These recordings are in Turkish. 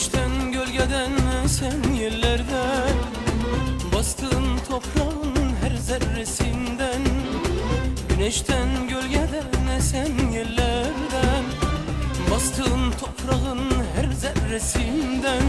Güneşten gölgeden sen yerlerde Bastığın toprağın her zerresinden Güneşten gölgeden esen yerlerden Bastığın toprağın her zerresinden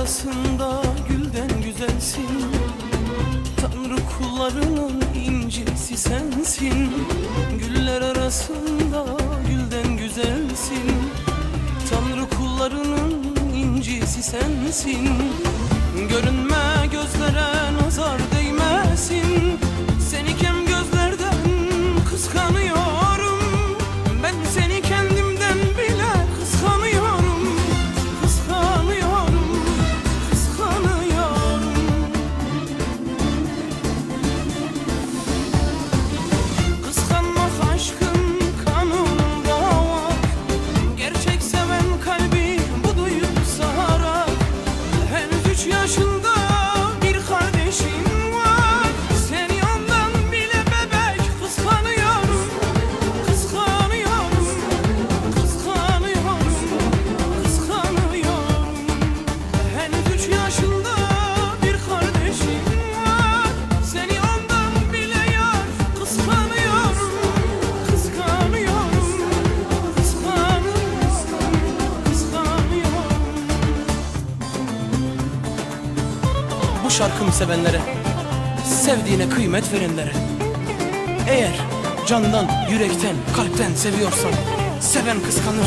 arasında gülden güzelsin. Tanrı kullarının incisi sensin. Güller arasında gülden güzelsin. Tanrı kullarının incisi sensin. Görünme gözlere nazar değil şarkımı sevenlere Sevdiğine kıymet verenlere. Eğer candan, yürekten, kalpten seviyorsan Seven kıskanır.